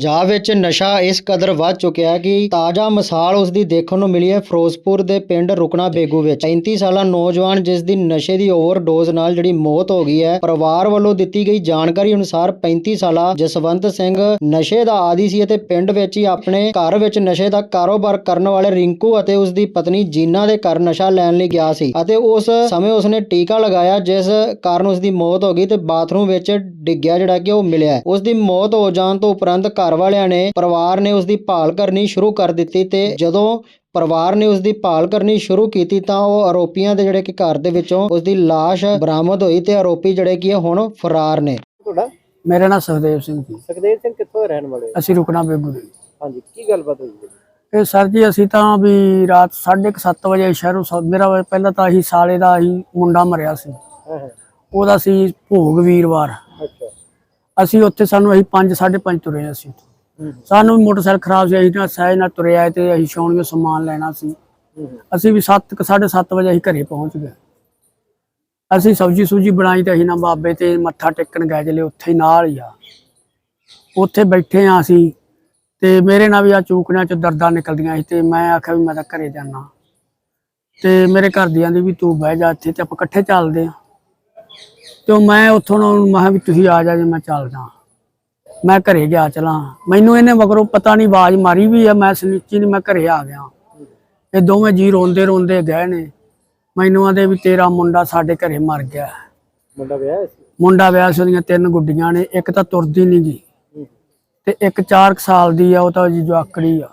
ਪੰਜਾਬ ਵਿੱਚ ਨਸ਼ਾ ਇਸ ਕਦਰ ਵੱਧ ਚੁੱਕਿਆ ਕਿ ਤਾਜ਼ਾ ਮਿਸਾਲ ਉਸ ਦੀ ਦੇਖਣ ਨੂੰ ਮਿਲੀ ਹੈ ਫਿਰੋਜ਼ਪੁਰ ਦੇ ਪਿੰਡ ਰੁਕਣਾ ਬੇਗੂ ਵਿੱਚ 35 ਸਾਲਾ ਨੌਜਵਾਨ ਜਿਸ ਦੀ ਨਸ਼ੇ ਦੀ ਓਵਰਡੋਜ਼ ਨਾਲ ਜਿਹੜੀ ਮੌਤ ਹੋ ਗਈ ਹੈ, ਪਰਿਵਾਰ ਵੱਲੋਂ ਦਿੱਤੀ ਗਈ ਜਾਣਕਾਰੀ ਅਨੁਸਾਰ 35 ਸਾਲਾ ਜਸਵੰਤ ਸਿੰਘ ਨਸ਼ੇ ਦਾ ਆਦੀ ਸੀ ਅਤੇ ਪਿੰਡ ਵਿੱਚ ਹੀ ਆਪਣੇ ਘਰ ਵਿੱਚ ਨਸ਼ੇ ਦਾ ਕਾਰੋਬਾਰ ਕਰਨ ਵਾਲੇ ਰਿੰਕੂ ਅਤੇ ਉਸ ਦੀ ਪਤਨੀ ਜੀਨਾ ਦੇ ਘਰ ਨਸ਼ਾ ਲੈਣ ਲਈ ਗਿਆ ਸੀ ਅਤੇ ਉਸ ਸਮੇਂ ਉਸਨੇ ਟੀਕਾ ਲਗਾਇਆ ਜਿਸ ਕਾਰਨ ਉਸ ਦੀ ਮੌਤ ਹੋ ਗਈ ਤੇ ਬਾਥਰੂਮ ਵਿੱਚ ਡਿੱਗਿਆ ਜਿਹੜਾ ਕਿ ਉਹ ਮਿਲਿਆ ਹੈ। ਉਸ ਦੀ ਮੌਤ ਹੋ ਜਾਣ ਤੋਂ ਉਪਰੰਤ ਘਰ ਵਾਲਿਆਂ ਨੇ ਪਰਿਵਾਰ ਨੇ ਉਸ ਦੀ ਭਾਲ ਕਰਨੀ ਸ਼ੁਰੂ ਕਰ ਦਿੱਤੀ ਤੇ ਜਦੋਂ ਪਰਿਵਾਰ ਨੇ ਉਸ ਦੀ ਭਾਲ ਕਰਨੀ ਸ਼ੁਰੂ ਕੀਤੀ ਤਾਂ ਉਹ ਆਰੋਪੀਆਂ ਦੇ ਜਿਹੜੇ ਕਿ ਘਰ ਦੇ ਵਿੱਚੋਂ ਉਸ ਦੀ ਲਾਸ਼ ਬਰਾਮਦ ਹੋਈ ਤੇ ਆਰੋਪੀ ਜਿਹੜੇ ਕਿ ਹੁਣ ਫਰਾਰ ਨੇ। ਤੁਹਾਡਾ? ਮੇਰਾ ਨਾਮ ਸੁਖਦੇਵ ਸਿੰਘ ਜੀ। ਸੁਖਦੇਵ ਸਿੰਘ ਕਿੱਥੋਂ ਦੇ ਰਹਿਣ ਵਾਲੇ ਹੋ? ਅਸੀਂ ਰੁਕਣਾ ਬੇਗੂ ਦੇ। ਹਾਂਜੀ ਕੀ ਗੱਲਬਾਤ ਹੋਈ ਹੈ ਇਹ ਸਰ ਜੀ ਅਸੀਂ ਤਾਂ ਵੀ ਰਾਤ 7:30 ਵਜੇ ਸ਼ਹਿਰੋਂ ਸ- ਮੇਰਾ ਪਹਿਲਾਂ ਤਾਂ ਅਸੀਂ ਸਾਲੇ ਦਾ ਹੀ ਮੁੰਡਾ ਮਰਿਆ ਸੀ। ਹਾਂ ਹਾਂ। ਉਹਦਾ ਸੀ ਭੋਗ ਵੀਰਵਾਰ। ਅਸੀਂ ਉੱਥੇ ਸਾਨੂੰ ਅਸੀਂ 5 5:30 ਤੁਰੇ ਅਸੀਂ ਸਾਨੂੰ ਵੀ ਮੋਟਰਸਾਈਕਲ ਖਰਾਬ ਸੀ, ਅਸੀਂ ਤਾਂ ਸਹਿਜ ਨਾਲ ਤੁਰੇ ਤੇ ਅਸੀਂ ਸ਼ੌਣੀਓ ਸਮਾਨ ਲੈਣਾ ਸੀ। ਅਸੀਂ ਵੀ 7 7:30 ਵਜੇ ਅਸੀਂ ਘਰੇ ਪਹੁੰਚ ਗਏ। ਅਸੀਂ ਸਬਜੀ ਸੂਜੀ ਬਣਾਈ ਤੇ ਅਸੀਂ ਨਾ ਬਾਬੇ ਤੇ ਮੱਥਾ ਟੇਕਣ ਗਏ ਜਲੇ ਉੱਥੇ ਹੀ ਨਾਲ ਹੀ ਆ। ਉੱਥੇ ਬੈਠੇ ਆ ਅਸੀਂ ਤੇ ਮੇਰੇ ਨਾਲ ਵੀ ਆ ਚੂਕਣਿਆਂ ਚ ਦਰਦਾਂ ਨਿਕਲਦੀਆਂ ਸੀ ਤੇ ਮੈਂ ਆਖਿਆ ਵੀ ਮੈਂ ਤਾਂ ਘਰੇ ਜਾਣਾ ਤੇ ਮੇਰੇ ਘਰ ਦੀਆਂ ਦੀ ਵੀ ਤੂੰ ਬਹਿ ਜਾ ਇੱਥੇ ਤੇ ਆਪਾਂ ਇਕੱਠੇ ਚੱਲਦੇ ਆ ਤੇ ਮੈਂ ਉੱਥੋਂ ਨਾ ਉਹਨੂੰ ਮੈਂ ਕਿਹਾ ਵੀ ਤੁਸੀਂ ਆ ਜਾ ਜੇ ਮੈਂ ਚੱਲਦਾ। ਮੈਂ ਘਰੇ ਗਿਆ ਚਲਾਂ। ਮੈਨੂੰ ਇਹਨੇ ਮਗਰੋਂ ਪਤਾ ਨਹੀਂ ਆਵਾਜ਼ ਮਾਰੀ ਵੀ ਆ ਮੈਂ ਸਨੀਚੀ ਨਹੀਂ ਮੈਂ ਘਰੇ ਆ ਗਿਆ। ਇਹ ਦੋਵੇਂ ਜੀ ਰੋਂਦੇ ਰੋਂਦੇ ਗਏ ਨੇ। ਮੈਨੂੰ ਆਂਦੇ ਵੀ ਤੇਰਾ ਮੁੰਡਾ ਸਾਡੇ ਘਰੇ ਮਰ ਗਿਆ। ਮੁੰਡਾ ਵਿਆਹ ਸੀ? ਮੁੰਡਾ ਵਿਆਹ ਸੀ ਉਹਦੀਆਂ ਤਿੰਨ ਗੁੱਡੀਆਂ ਨੇ। ਇੱਕ ਤਾਂ ਤੁਰਦੀ ਨਹੀਂ ਗਈ ਤੇ ਇੱਕ 4 ਸਾਲ ਦੀ ਆ ਉਹ ਤਾਂ ਜੀ ਜਵਾਕੜੀ ਆ।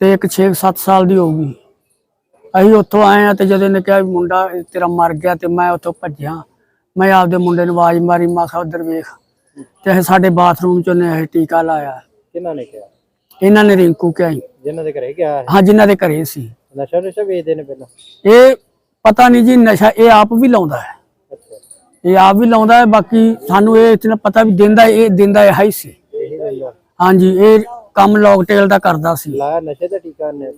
ਤੇ ਇੱਕ 6-7 ਸਾਲ ਦੀ ਹੋਊਗੀ। ਅਸੀਂ ਉੱਥੋਂ ਆਏ ਆ ਤੇ ਜਦੋਂ ਇਹਨੇ ਕਿਹਾ ਵੀ ਮੁੰਡਾ ਤੇਰਾ ਮਰ ਗਿਆ ਤੇ ਮੈਂ ਉੱਥੋਂ ਭੱਜਿਆ। ਮੈਂ ਆਪਦੇ ਮੁੰਡੇ ਨੂੰ ਆਵਾਜ਼ ਮਾਰੀ ਮੈਂ ਕਿਹਾ ਉਧਰ ਵੇਖ। ਤੇ ਇਹ ਸਾਡੇ ਬਾਥਰੂਮ ਚ ਉਹਨੇ ਇਹ ਟੀਕਾ ਲਾਇਆ। ਕਿਹਨਾਂ ਨੇ ਕਿਹਾ? ਇਹਨਾਂ ਨੇ ਰਿੰਕੂ ਕਿਹਾ ਸੀ। ਜਿਨ੍ਹਾਂ ਦੇ ਘਰੇ ਗਿਆ ਹੈ ਜਿਨ੍ਹਾਂ ਦੇ ਘਰੇ ਸੀ। ਨਸ਼ਾ ਨਸ਼ਾ ਵੇਚਦੇ ਨੇ ਪਹਿਲਾਂ? ਇਹ ਪਤਾ ਨਹੀਂ ਜੀ ਨਸ਼ਾ ਇਹ ਆਪ ਵੀ ਲਾਉਂਦਾ ਹੈ। ਅੱਛਾ। ਇਹ ਆਪ ਵੀ ਲਾਉਂਦਾ ਹੈ ਬਾਕੀ ਸਾਨੂੰ ਇਹ ਇਤਨਾ ਪਤਾ ਵੀ ਦਿੰਦਾ ਇਹ ਦਿੰਦਾ ਇਹ ਹੀ ਸੀ। ਇਹੀ ਹਾਂਜੀ ਇਹ ਕੰਮ ਲੌਕਟੇਲ ਦਾ ਕਰਦਾ ਸੀ। ਲਾਇਆ ਨਸ਼ੇ ਦਾ ਟੀਕਾ ਨੇ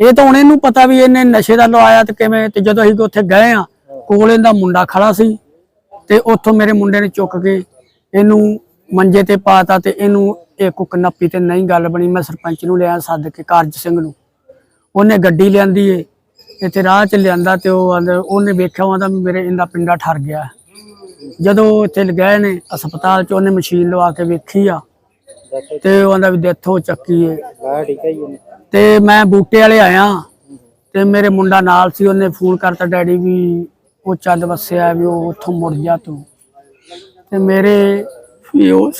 ਇਹ ਤਾਂ ਹੁਣ ਇਹਨੂੰ ਪਤਾ ਵੀ ਇਹਨੇ ਨਸ਼ੇ ਦਾ ਲਵਾਇਆ ਤੇ ਕਿਵੇਂ, ਤੇ ਜਦੋਂ ਅਸੀਂ ਉੱਥੇ ਗਏ ਆ ਕੋਲ ਇਹਦਾ ਮੁੰਡਾ ਖੜਾ ਸੀ ਤੇ ਉੱਥੋਂ ਮੇਰੇ ਮੁੰਡੇ ਨੇ ਚੁੱਕ ਕੇ ਇਹਨੂੰ ਮੰਜੇ ਤੇ ਪਾਤਾ ਤੇ ਇਹਨੂੰ ਇਹ ਕੁੱਕ ਨੱਪੀ ਤੇ ਨਹੀਂ ਗੱਲ ਬਣੀ, ਮੈਂ ਸਰਪੰਚ ਨੂੰ ਲਿਆ ਸੱਦ ਕੇ ਕਾਰਜ ਸਿੰਘ ਨੂੰ। ਉਹਨੇ ਗੱਡੀ ਲਿਆਂਦੀ ਏ, ਇੱਥੇ ਰਾਹ ਚ ਲਿਆਂਦਾ ਤੇ ਉਹ ਉਹਨੇ ਵੇਖਿਆ ਉਹਦਾ ਵੀ ਮੇਰੇ ਇਹਦਾ ਪਿੰਡਾ ਠਰ ਗਿਆ। ਜਦੋਂ ਇੱਥੇ ਲਗਾਏ ਨੇ ਹਸਪਤਾਲ ਚ, ਉਹਨੇ ਮਸ਼ੀਨ ਲਵਾ ਕੇ ਵੇਖੀ ਆ ਤੇ ਉਹ ਵੀ ਡੈਥ ਹੋ ਚੱਕੀ ਏ। ਤੇ ਮੈਂ ਬੂਟੇ ਵਾਲੇ ਆਇਆ ਤੇ ਮੇਰੇ ਮੁੰਡਾ ਨਾਲ ਸੀ ਉਹਨੇ ਫੋਨ ਕਰਤਾ ਡੈਡੀ ਵੀ ਉਹ ਚੱਲ ਵਸਿਆ ਵੀ ਉਹ ਉੱਥੋਂ ਮੁੜ ਜਾ ਤੂੰ। ਤੇ ਮੇਰੇ ਵੀ ਉਹ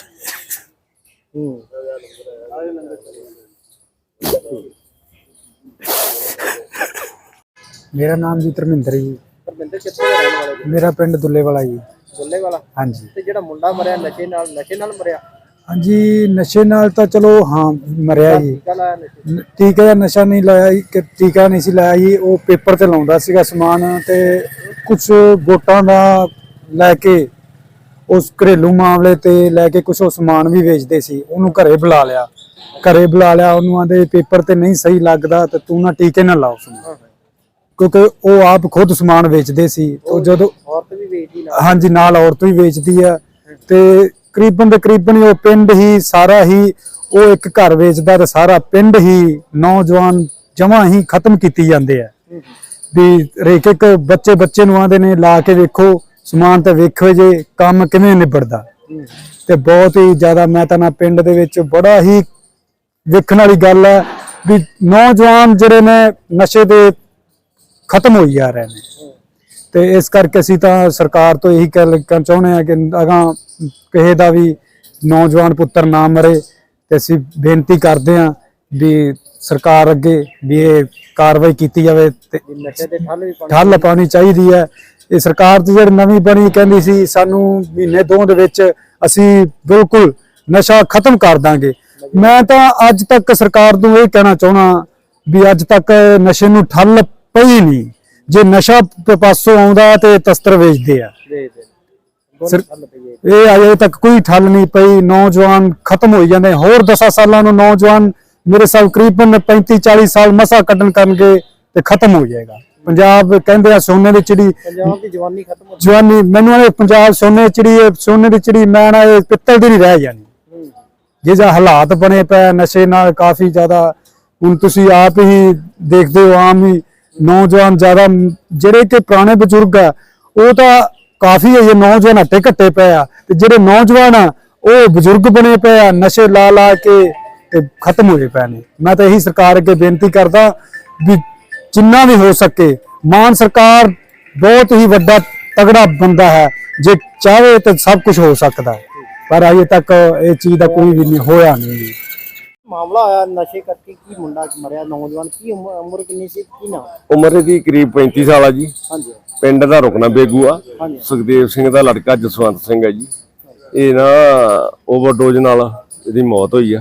ਮੇਰਾ ਨਾਮ ਜੀ ਧਰਮਿੰਦਰ ਜੀ। ਪਰਮਿੰਦਰ ਕਿੱਥੋਂ ਦੇ ਰਹਿਣ ਵਾਲੇ ਜੀ? ਮੇਰਾ ਪਿੰਡ ਦੁੱਲੇ ਵਾਲਾ ਜੀ। ਗੁੱਲੇ ਵਾਲਾ ਹਾਂਜੀ। ਤੇ ਜਿਹੜਾ ਮੁੰਡਾ ਮਰਿਆ ਨਸ਼ੇ ਨਾਲ ਨਸ਼ੇ ਨਾਲ ਮਰਿਆ? ਹਾਂਜੀ ਨਸ਼ੇ ਨਾਲ ਤਾਂ ਚਲੋ ਹਾਂ ਮਰਿਆ ਜੀ। ਟੀਕਾ ਨਸ਼ੇ ਦਾ ਨਸ਼ਾ ਨਹੀਂ ਲਾਇਆ ਜੀ ਕਿ ਟੀਕਾ ਨਹੀਂ ਸੀ ਲਾਇਆ ਜੀ ਉਹ ਪੇਪਰ ਤੇ ਲਾਉਂਦਾ ਸੀਗਾ ਸਮਾਨ ਤੇ ਕੁਝ ਵੋਟਾਂ ਦਾ ਲੈ ਕੇ ਉਸ ਘਰੇਲੂ ਮਾਮਲੇ ਤੇ ਲੈ ਕੇ ਕੁਝ ਉਹ ਸਮਾਨ ਵੀ ਵੇਚਦੇ ਸੀ ਉਹਨੂੰ ਘਰੇ ਬੁਲਾ ਲਿਆ। ਘਰੇ ਬੁਲਾ ਲਿਆ ਉਹਨੂੰ ਆਂਦੇ ਪੇਪਰ ਤੇ ਨਹੀਂ ਸਹੀ ਲੱਗਦਾ ਤੇ ਤੂੰ ਨਾ ਟੀਕੇ ਨਾ ਲਾਓ ਸਮਾਨ। ਕਿਉਂਕਿ ਉਹ ਆਪ ਖੁਦ ਸਮਾਨ ਵੇਚਦੇ ਸੀ ਤੇ ਜਦੋਂ ਔਰਤ ਵੀ ਵੇਚਦੀ ਨਾ ਹਾਂਜੀ ਨਾਲ ਔਰਤ ਵੀ ਵੇਚਦੀ ਆ ਤੇ ਕਰੀਬਨ ਦੇ ਕਰੀਬਨ ਉਹ ਪਿੰਡ ਹੀ ਸਾਰਾ ਹੀ ਉਹ ਇੱਕ ਘਰ ਵੇਚਦਾ ਤੇ ਸਾਰਾ ਪਿੰਡ ਹੀ ਨੌਜਵਾਨ ਜਮਾਂ ਹੀ ਖਤਮ ਕੀਤੀ ਜਾਂਦੇ ਆ। ਵੀ ਰੇਕ ਇੱਕ ਬੱਚੇ ਬੱਚੇ ਨੂੰ ਆਂਦੇ ਨੇ, ਲਾ ਕੇ ਵੇਖੋ, ਸਮਾਨ ਤੇ ਵੇਖੋ ਜੇ ਕੰਮ ਕਿਵੇਂ ਨਿਬੜਦਾ। ਤੇ ਬਹੁਤ ਹੀ ਜ਼ਿਆਦਾ ਮੈਂ ਤਾਂ ਨਾ ਪਿੰਡ ਦੇ ਵਿੱਚ ਬੜਾ ਹੀ ਵੇਖਣ ਵਾਲੀ ਗੱਲ ਹੈ ਵੀ ਨੌਜਵਾਨ ਜਿਹੜੇ ਨੇ, ਨਸ਼ੇ ਦੇ ਖਤਮ ਹੋਈ ਜਾ ਰਹੇ ਨੇ। ਤੇ ਇਸ ਕਰਕੇ ਅਸੀਂ ਤਾਂ ਸਰਕਾਰ ਤੋਂ ਇਹੀ ਕਹਿ ਕਹਿਣਾ ਚਾਹੁੰਦੇ ਆ ਕਿ ਅਗਾਂ ਕਿਸੇ ਦਾ ਵੀ ਨੌਜਵਾਨ ਪੁੱਤਰ ਨਾ ਮਰੇ ਤੇ ਅਸੀਂ ਬੇਨਤੀ ਕਰਦੇ ਆ ਵੀ ਸਰਕਾਰ ਅੱਗੇ ਵੀ ਇਹ ਕਾਰਵਾਈ ਕੀਤੀ ਜਾਵੇ ਤੇ ਨਸ਼ੇ ਦੇ ਠੱਲ ਪਾਉਣੀ ਚਾਹੀਦੀ। ਹੈ। ਇਹ ਸਰਕਾਰ ਦੀ ਜਿਹੜੀ ਨਵੀਂ ਬਣੀ ਕਹਿੰਦੀ ਸੀ ਸਾਨੂੰ ਮਹੀਨੇ ਦੋ ਦੇ ਵਿੱਚ ਅਸੀਂ ਬਿਲਕੁਲ ਨਸ਼ਾ ਖਤਮ ਕਰ ਦਾਂਗੇ। ਮੈਂ ਤਾਂ ਅੱਜ ਤੱਕ ਸਰਕਾਰ ਨੂੰ ਇਹ ਕਹਿਣਾ ਚਾਹਣਾ ਵੀ ਅੱਜ ਤੱਕ ਨਸ਼ੇ ਨੂੰ ਠੱਲ ਪਈ ਨਹੀਂ। ਜੇ ਨਸ਼ਾ ਪ- ਪਾਸੋਂ ਆਉਂਦਾ ਤੇ ਤਸਤਰ ਵੇਚਦੇ ਆ। ਦੇ ਦੇ ਸਰ- ਇਹ ਅਜੇ ਤੱਕ ਕੋਈ ਠੱਲ ਨਹੀਂ ਪਈ। ਨੌਜਵਾਨ ਖਤਮ ਹੋਈ ਜਾਂਦੇ ਹੋਰ 10 ਸਾਲਾਂ ਨੂੰ ਨੌਜਵਾਨ ਮੇਰੇ ਸਾਲ ਕਰੀਬਨ 35 40 ਸਾਲ ਮਸਾ ਕੱਢਣ ਕਰਨਗੇ ਤੇ ਖਤਮ ਹੋ ਜਾਏਗਾ। ਪੰਜਾਬ ਕਹਿੰਦੇ ਆ ਸੋਨੇ ਦੀ ਚਿੜੀ ਪੰਜਾਬ ਦੀ ਜਵਾਨੀ ਖਤਮ ਹੋ ਜਵਾਨੀ ਮੈਨੂੰ ਇਹ ਪੰਜਾਬ ਸੋਨੇ ਦੀ ਚਿੜੀ ਸੋਨੇ ਦੀ ਚਿੜੀ ਮੈਂ ਨਾ ਇਹ ਪਿੱਤਲ ਦੀ ਨਹੀਂ ਰਹਿ ਜਾਣੀ। ਹੂੰ। ਜੇ ਜਾਂ ਹਾਲਾਤ ਬਣੇ ਪਏ ਨਸ਼ੇ ਨਾਲ ਕਾਫੀ ਜ਼ਿਆਦਾ। ਹੁਣ ਤੁਸੀਂ ਆਪ ਹੀ ਦੇਖਦੇ ਹੋ ਆਮ ਹੀ ਨੌਜਵਾਨ ਜ਼ਿਆਦਾ ਜਿਹੜੇ ਕਿ ਪੁਰਾਣੇ ਬਜ਼ੁਰਗ ਆ, ਉਹ ਤਾਂ ਕਾਫੀ ਇਹ ਨੌਜਵਾਨ ਹੱਟੇ ਘੱਟੇ ਪਏ ਆ ਤੇ ਜਿਹੜੇ ਨੌਜਵਾਨ ਆ, ਉਹ ਬਜ਼ੁਰਗ ਬਣੇ ਪਏ ਆ, ਨਸ਼ੇ ਲਾ ਲਾ ਕੇ ਤੇ ਖਤਮ ਹੋਏ ਪਏ ਨੇ। ਮੈਂ ਤਾਂ ਇਹੀ ਸਰਕਾਰ ਅੱਗੇ ਬੇਨਤੀ ਕਰਦਾ ਵੀ ਜਿੰਨਾ ਵੀ ਹੋ ਸਕੇ, ਮਾਨ ਸਰਕਾਰ ਬਹੁਤ ਹੀ ਵੱਡਾ ਤਗੜਾ ਬੰਦਾ ਹੈ, ਜੇ ਚਾਹੇ ਤਾਂ ਸਭ ਕੁਝ ਹੋ ਸਕਦਾ ਪਰ ਅਜੇ ਤੱਕ ਇਹ ਚੀਜ਼ ਦਾ ਕੋਈ ਵੀ ਨਹੀਂ, ਹੋਇਆ ਨਹੀਂ। ਮਾਮਲਾ ਆਇਆ ਨਸ਼ੇ ਕਰਕੇ ਕੀ ਮੁੰਡਾ ਮਰਿਆ ਨੌਜਵਾਨ ਕੀ ਉਮਰ ਉਮਰ ਕਿੰਨੀ ਸੀ ਕੀ ਨਾਮ ਉਮਰ ਦੀ ਕਰੀਬ 35 ਸਾਲ ਆ ਜੀ। ਹਾਂਜੀ। ਪਿੰਡ ਦਾ ਰੁਕਣਾ ਬੇਗੂ ਆ। ਹਾਂਜੀ। ਸੁਖਦੇਵ ਸਿੰਘ ਦਾ ਲੜਕਾ ਜਸਵੰਤ ਸਿੰਘ ਹੈ ਜੀ। ਇਹ ਨਾ ਓਵਰਡੋਜ਼ ਨਾਲ ਇਹਦੀ ਮੌਤ ਹੋਈ ਆ।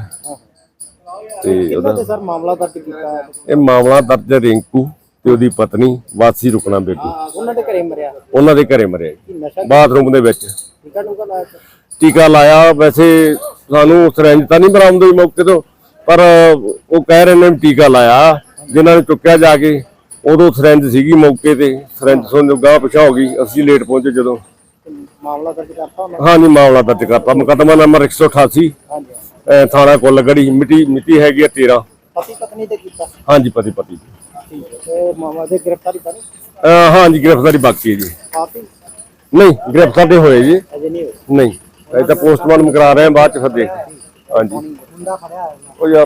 ਤੇ ਉਹਦਾ ਤੇ ਸਰ ਮਾਮਲਾ ਦਰਜ ਕੀਤਾ ਇਹ ਮਾਮਲਾ ਦਰਜ ਹੈ ਰਿੰਕੂ ਤੇ ਉਹਦੀ ਪਤਨੀ ਵਾਸੀ ਰੁਕਣਾ ਬੇਗੂ। ਉਹਨਾਂ ਦੇ ਘਰੇ ਮਰਿਆ? ਉਹਨਾਂ ਦੇ ਘਰੇ ਮਰਿਆ ਜੀ, ਕੀ ਨਸ਼ਾ ਬਾਥਰੂਮ ਦੇ ਵਿੱਚ। ਟੀਕਾ ਟੂਕਾ ਲਾਇਆ ਸੀ? ਟੀਕਾ ਲਾਇਆ ਵੈਸੇ ਸਾਨੂੰ ਸਰੰਜ ਤਾਂ ਨਹੀਂ ਬਰਾਮਦ ਹੋਈ ਮੌਕੇ ਤੋਂ। ਪਰ ਉਹ ਕਹਿ ਰਹੇ ਨੇ ਟੀਕਾ ਲਾਇਆ ਜਿਨ੍ਹਾਂ ਨੇ ਚੁੱਕਿਆ ਜਾ ਕੇ ਉਦੋਂ ਸਰੰਜ ਸੀਗੀ ਮੌਕੇ ਤੇ ਸਰੰਜ ਸੁਣ ਗਾਹ ਪਿਛਾ ਹੋ ਗਈ ਅਸੀਂ ਲੇਟ ਪਹੁੰਚੇ ਜਦੋਂ। ਮਾਮਲਾ ਦਰਜ ਕਰਤਾ ਹਾਂਜੀ ਮਾਮਲਾ ਦਰਜ ਕਰਤਾ। ਮੁਕੱਦਮਾ ਨੰਬਰ 188 ਹਾਂਜੀ। ਥਾਣਾ ਕੁੱਲਗੜੀ ਮਿੱਟੀ ਮਿੱਟੀ ਹੈਗੀ ਆ 13 ਪਤੀ ਪਤਨੀ ਤੇ ਕੀਤਾ? ਹਾਂਜੀ ਪਤੀ ਪਤੀ ਠੀਕ ਹੈ ਦੇ ਗ੍ਰਿਫਤਾਰੀ ਕਰੀ ਹਾਂਜੀ ਗ੍ਰਿਫਤਾਰੀ ਬਾਕੀ ਹੈ ਜੀ। ਆਪ ਹੀ? ਨਹੀਂ ਗ੍ਰਿਫਤਾਰ ਤੇ ਹੋਏ ਜੀ। ਅਜੇ ਨਹੀਂ ਇਹ ਤਾਂ ਪੋਸਟਮਾਰਟਮ ਕਰਾ ਰਹੇ ਆ ਬਾਅਦ ਚ ਫਿਰ ਦੇਖ ਹਾਂਜੀ। ਮੁੰਡਾ ਫੜਿਆ ਉਹ ਯਾਰ